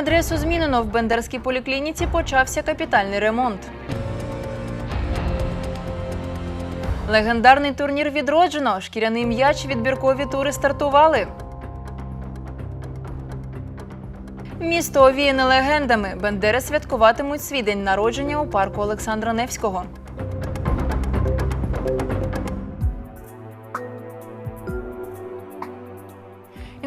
Адресу змінено в Бендерській поліклініці почався капітальний ремонт. Легендарний турнір відроджено. Шкіряний м'яч відбіркові тури стартували. Місто овіяне легендами. Бендери святкуватимуть свій день народження у парку Олександра Невського.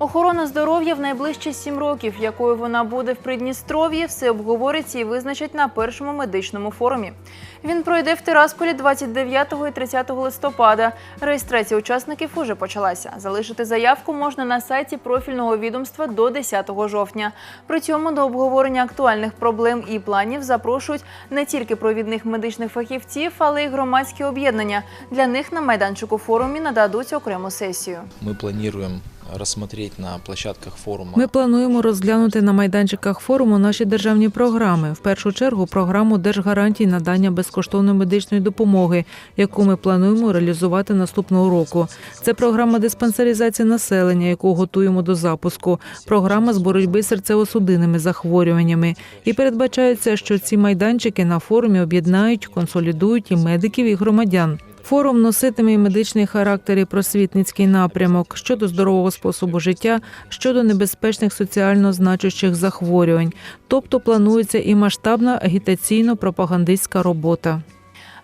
Охорона здоров'я в найближчі сім років, якою вона буде в Придністров'ї, все обговориться і визначать на першому медичному форумі. Він пройде в Тирасполі 29 і 30 листопада. Реєстрація учасників уже почалася. Залишити заявку можна на сайті профільного відомства до 10 жовтня. При цьому до обговорення актуальних проблем і планів запрошують не тільки провідних медичних фахівців, але й громадські об'єднання. Для них на майданчику форумі нададуть окрему сесію. Планируем рассмотреть на площадках форума Ми плануємо розглянути на майданчиках форуму наші державні програми. В першу чергу програму держгарантій надання безкоштовної медичної допомоги, яку ми плануємо реалізувати наступного року. Це програма диспансеризації населення, яку готуємо до запуску. Програма з боротьби з серцево-судинними захворюваннями. І передбачається, що ці майданчики на форумі об'єднають, консолідують і медиків, і громадян. Форум носитиме і медичний характер і просвітницький напрямок щодо здорового способу життя, щодо небезпечних соціально значущих захворювань. Тобто планується і масштабна агітаційно-пропагандистська робота.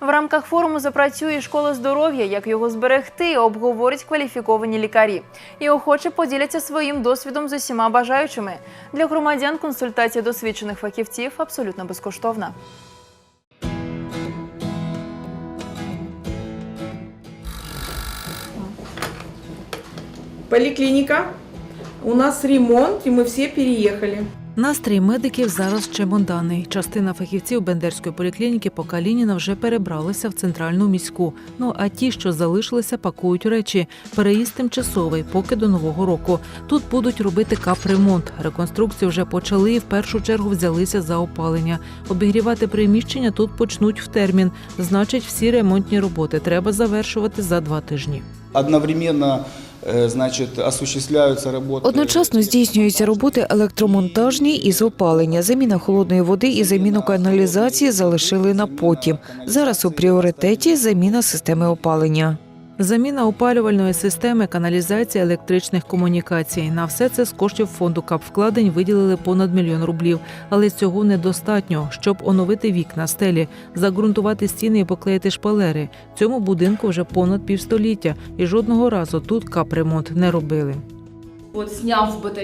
В рамках форуму запрацює школа здоров'я, як його зберегти, обговорять кваліфіковані лікарі. І охоче поділяться своїм досвідом з усіма бажаючими. Для громадян консультація досвідчених фахівців абсолютно безкоштовна. Поликлиника. У нас ремонт, и мы все переехали. Настрій медиків зараз чемоданий. Частина фахівців Бендерської поліклініки по Калініна вже перебралися в центральну міську. Ну а ті, що залишилися, пакують речі. Переїзд тимчасовий, поки до нового року. Тут будуть робити капремонт. Реконструкцію вже почали і в першу чергу взялися за опалення. Обігрівати приміщення тут почнуть в термін. Значить, всі ремонтні роботи треба завершувати за два тижні. Одновременно э, осуществляються роботи. Одночасно здійснюються роботи електромонтажні із опалення. Заміна холодної води і заміну каналізації залишили на потім. Зараз у пріоритеті заміна системи опалення. Заміна опалювальної системи, каналізації, електричних комунікацій. На все це з коштів фонду капвкладень виділили понад мільйон рублів. Але цього недостатньо, щоб оновити вікна, стелі, загрунтувати стіни і поклеїти шпалери. Цьому будинку вже понад півстоліття, і жодного разу тут капремонт не робили.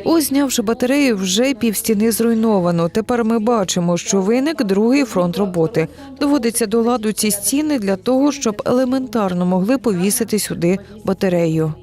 Ось знявши батарею, вже півстіни зруйновано. Тепер ми бачимо, що виник другий фронт роботи. Доводиться до ладу ці стіни для того, щоб елементарно могли повісити сюди батарею.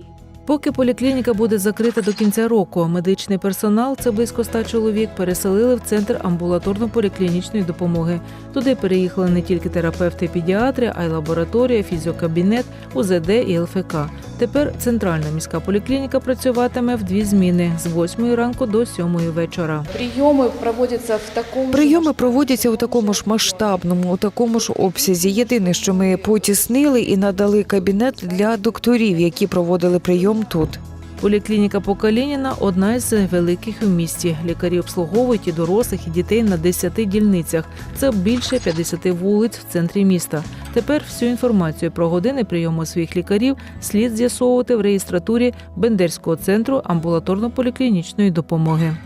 Поки поліклініка буде закрита до кінця року, медичний персонал, це близько ста чоловік, переселили в центр амбулаторно-поліклінічної допомоги. Туди переїхали не тільки терапевти, і педіатри, а й лабораторія, фізіокабінет, УЗД і ЛФК. Тепер центральна міська поліклініка працюватиме в дві зміни з 8 ранку до 7 вечора. Прийоми проводяться в такому Прийоми проводяться у такому ж масштабному, у такому ж обсязі. Єдине, що ми потіснили і надали кабінет для докторів, які проводили прийом тут. Поліклініка Покалініна – одна із великих у місті. Лікарі обслуговують і дорослих, і дітей на 10 дільницях. Це більше 50 вулиць в центрі міста. Тепер всю інформацію про години прийому своїх лікарів слід з'ясовувати в реєстратурі Бендерського центру амбулаторно-поліклінічної допомоги.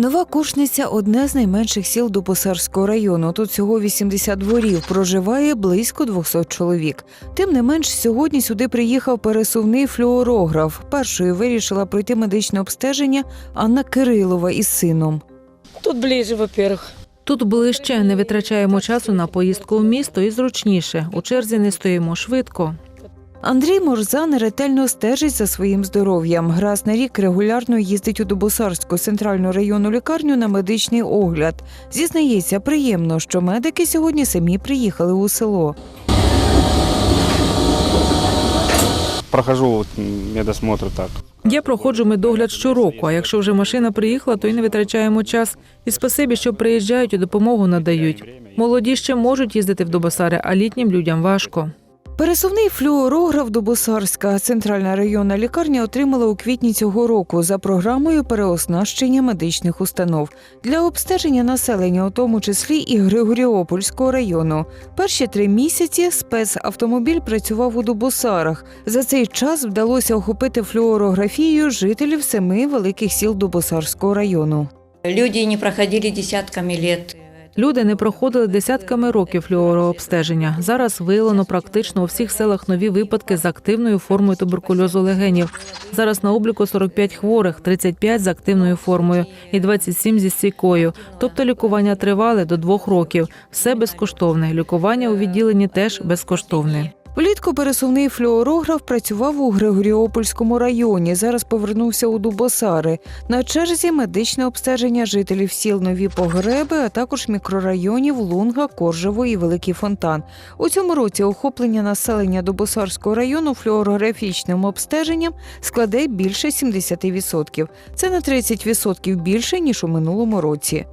Нова Кушниця – одне з найменших сіл Дубосарського району. Тут всього 80 дворів, проживає близько 200 чоловік. Тим не менш, сьогодні сюди приїхав пересувний флюорограф. Першою вирішила пройти медичне обстеження Анна Кирилова із сином. тут ближе, во-первых. Тут ближче не витрачаємо часу на поїздку в місто і зручніше. У черзі не стоїмо швидко. Андрій Морзан ретельно стежить за своїм здоров'ям. Раз на рік регулярно їздить у Дубосарську центральну районну лікарню на медичний огляд. Зізнається, приємно, що медики сьогодні самі приїхали у село. прохожу медосмотр так. Я проходжу медогляд щороку, а якщо вже машина приїхала, то й не витрачаємо час. І спасибі, що приїжджають і допомогу надають. Молоді ще можуть їздити в Дубосари, а літнім людям важко. Пересувний флюорограф Дубосарська центральна районна лікарня отримала у квітні цього року за програмою переоснащення медичних установ для обстеження населення, у тому числі і Григоріопольського району. Перші три місяці спецавтомобіль працював у Дубосарах. За цей час вдалося охопити флюорографією жителів семи великих сіл Дубосарського району. Люди не проходили десятками лет. Люди не проходили десятками років флюорообстеження. Зараз виявлено практично у всіх селах нові випадки з активною формою туберкульозу легенів. Зараз на обліку 45 хворих, 35 з активною формою і 27 зі стійкою. Тобто лікування тривали до двох років. Все безкоштовне. Лікування у відділенні теж безкоштовне. Влітку пересувний флюорограф працював у Григоріопольському районі. Зараз повернувся у Дубосари. На черзі медичне обстеження жителів сіл Нові Погреби, а також мікрорайонів Лунга, Коржево і Великий Фонтан. У цьому році охоплення населення Дубосарського району флюорографічним обстеженням складе більше 70%. Це на 30% більше ніж у минулому році.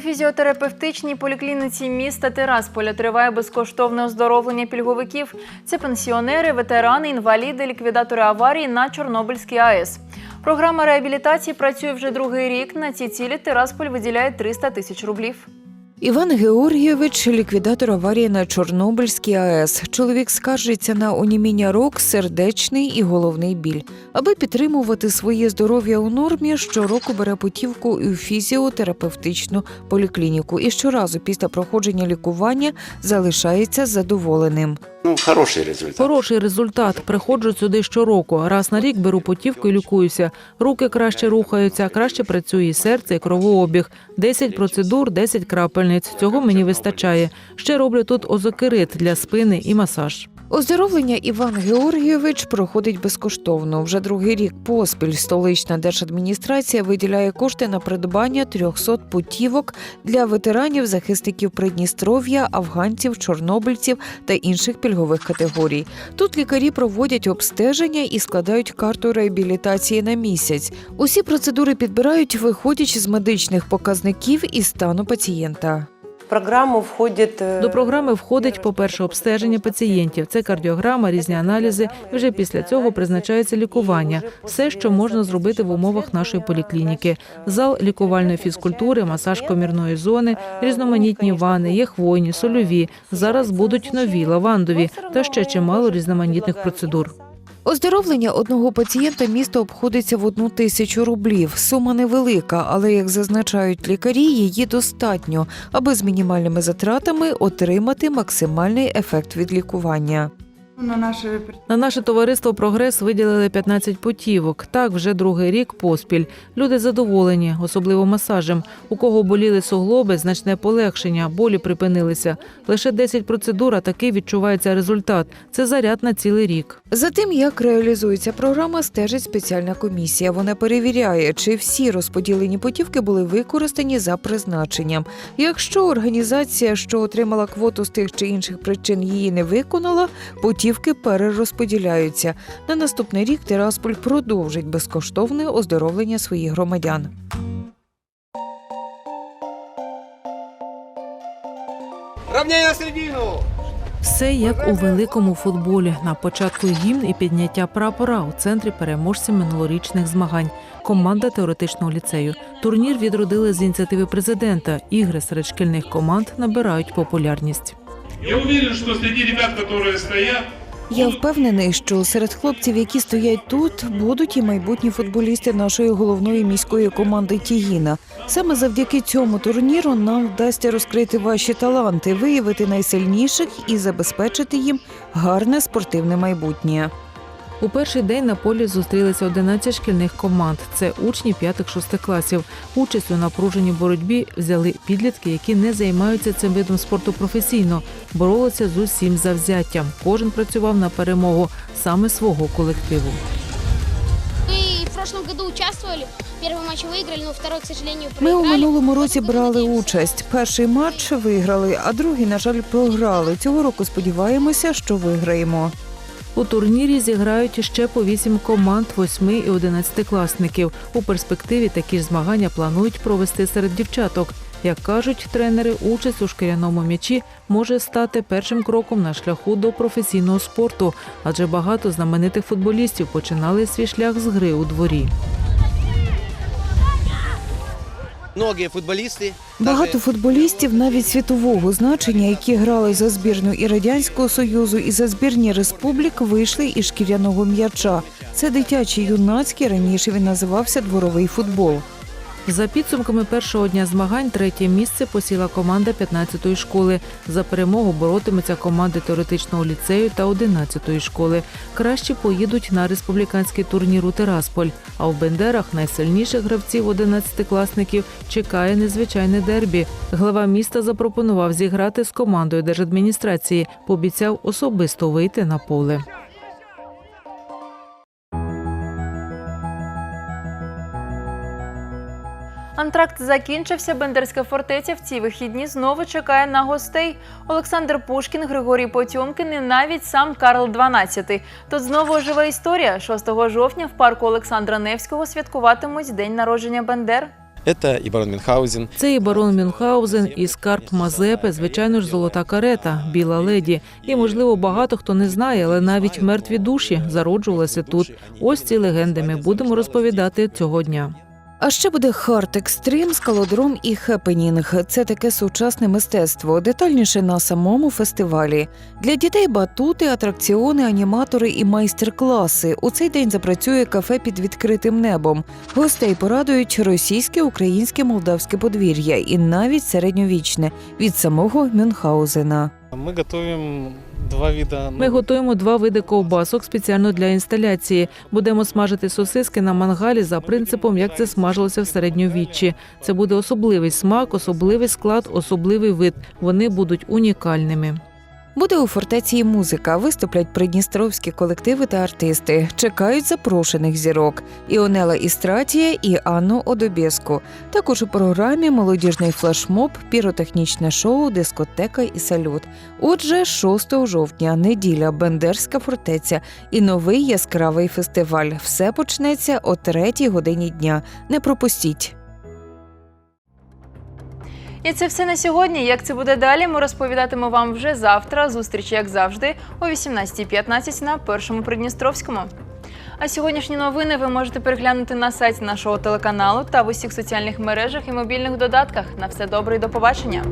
У фізіотерапевтичній поліклініці міста Тирасполя триває безкоштовне оздоровлення пільговиків. Це пенсіонери, ветерани, інваліди, ліквідатори аварії на Чорнобильській АЕС. Програма реабілітації працює вже другий рік. На ці цілі Тирасполь виділяє 300 тисяч рублів. Іван Георгійович, ліквідатор аварії на Чорнобильській АЕС. Чоловік скаржиться на оніміння рук, сердечний і головний біль. Аби підтримувати своє здоров'я у нормі, щороку бере путівку у фізіотерапевтичну поліклініку і щоразу після проходження лікування залишається задоволеним. Ну, хороший результат. Хороший результат. Приходжу сюди щороку. Раз на рік беру потівку і лікуюся. Руки краще рухаються, краще працює серце, і кровообіг. 10 процедур, 10 крапельниць. Цього мені вистачає. Ще роблю тут озокерит для спини і масаж. Оздоровлення Іван Георгійович проходить безкоштовно. Вже другий рік поспіль столична держадміністрація виділяє кошти на придбання 300 путівок для ветеранів, захисників Придністров'я, афганців, чорнобильців та інших пільгових категорій. Тут лікарі проводять обстеження і складають карту реабілітації на місяць. Усі процедури підбирають, виходячи з медичних показників і стану пацієнта. Програму входит... э, До програми входить, по-перше, обстеження пацієнтів. Це кардіограма, різні аналізи. І вже після цього призначається лікування. Все, що можна зробити в умовах нашої поліклініки: зал лікувальної фізкультури, масаж комірної зони, різноманітні вани, є хвойні, сольові. Зараз будуть нові лавандові та ще чимало різноманітних процедур. Оздоровлення одного пацієнта місто обходиться в одну тисячу рублів. Сума невелика, але як зазначають лікарі, її достатньо, аби з мінімальними затратами отримати максимальний ефект від лікування. На наше На наше товариство Прогрес виділили 15 путівок. Так вже другий рік поспіль. Люди задоволені, особливо масажем. У кого боліли суглоби, значне полегшення, болі припинилися. Лише 10 процедур, а такий відчувається результат. Це заряд на цілий рік. За тим, як реалізується програма, стежить спеціальна комісія. Вона перевіряє, чи всі розподілені путівки були використані за призначенням. Якщо організація, що отримала квоту з тих чи інших причин, її не виконала, путівки перерозподіляються. На наступний рік Тирасполь продовжить безкоштовне оздоровлення своїх громадян. Равнение середину! Все як у великому футболі. На початку гімн і підняття прапора у центрі переможців минулорічних змагань. Команда теоретичного ліцею. Турнір відродили з ініціативи президента. Ігри серед шкільних команд набирають популярність. Я уверен, что среди ребят, которые стоят, Я впевнений, що серед хлопців, які стоять тут, будуть і майбутні футболісти нашої головної міської команди Тігіна. Саме завдяки цьому турніру нам вдасться розкрити ваші таланти, виявити найсильніших і забезпечити їм гарне спортивне майбутнє. У перший день на полі зустрілися 11 шкільних команд. Це учні 5-6 класів. Участь у напруженій боротьбі взяли підлітки, які не займаються цим видом спорту професійно, боролися з усім завзяттям. Кожен працював на перемогу саме свого колективу. Мы в прошлом году участвовали, Первый матч выиграли, но второй, к сожалению, Ми у проиграли. минулому Вот році будем брали надеяться. участь. Перший матч виграли, а другий, на жаль, програли. Цього року сподіваємося, що виграємо. У турнірі зіграють ще по вісім команд 8 і 11 класників. У перспективі такі ж змагання планують провести серед дівчаток. Як кажуть тренери, участь у шкіряному м'ячі може стати першим кроком на шляху до професійного спорту, адже багато знаменитих футболістів починали свій шлях з гри у дворі. Багато футболістів навіть світового значення, які грали за збірну і радянського союзу, і за збірні республік, вийшли із шкіряного м'яча. Це дитячий юнацький раніше він називався дворовий футбол. За підсумками першого дня змагань третє місце посіла команда 15-ї школи. За перемогу боротимуться команди теоретичного ліцею та 11-ї школи. Кращі поїдуть на республіканський турнір у Тирасполь. А в Бендерах найсильніших гравців 11-класників чекає незвичайне дербі. Глава міста запропонував зіграти з командою держадміністрації. Пообіцяв особисто вийти на поле. Антракт закінчився. Бендерська фортеця в ці вихідні знову чекає на гостей. Олександр Пушкін, Григорій Потьомкін і навіть сам Карл XII. Тут знову оживе історія. 6 жовтня в парку Олександра Невського святкуватимуть день народження Бендер. И барон Мюнхгаузен. Це і барон Мюнхгаузен, і скарб Мазепи, звичайно ж, золота карета, біла леді. І можливо багато хто не знає, але навіть мертві душі зароджувалися тут. Ось ці легенди ми будемо розповідати цього дня. А ще буде хард екстрим, скалодром і хепенінг. Це таке сучасне мистецтво. Детальніше на самому фестивалі. Для дітей батути, атракціони, аніматори і майстер-класи. У цей день запрацює кафе під відкритим небом. Гостей порадують російське, українське, молдавське подвір'я і навіть середньовічне від самого Мюнхгаузена. Мы готуємо два вида. Ми готуємо два види ковбасок спеціально для інсталяції. Будемо смажити сосиски на мангалі за принципом, як це смажилося в середньовіччі. Це буде особливий смак, особливий склад, особливий вид. Вони будуть унікальними. Буде у фортеці і музика. Виступлять придністровські колективи та артисти. Чекають запрошених зірок Іонела Істратія і Анну Одобєску. Також у програмі молодіжний флешмоб, піротехнічне шоу, дискотека і салют. Отже, 6 жовтня, неділя, Бендерська фортеця і новий яскравий фестиваль. Все почнеться о 3 годині дня. Не пропустіть. І це все на сьогодні. Як це буде далі, ми розповідатимо вам вже завтра. Зустріч, як завжди, о 18.15 на першому Придністровському. А сьогоднішні новини ви можете переглянути на сайті нашого телеканалу та в усіх соціальних мережах і мобільних додатках. На все добре і до побачення.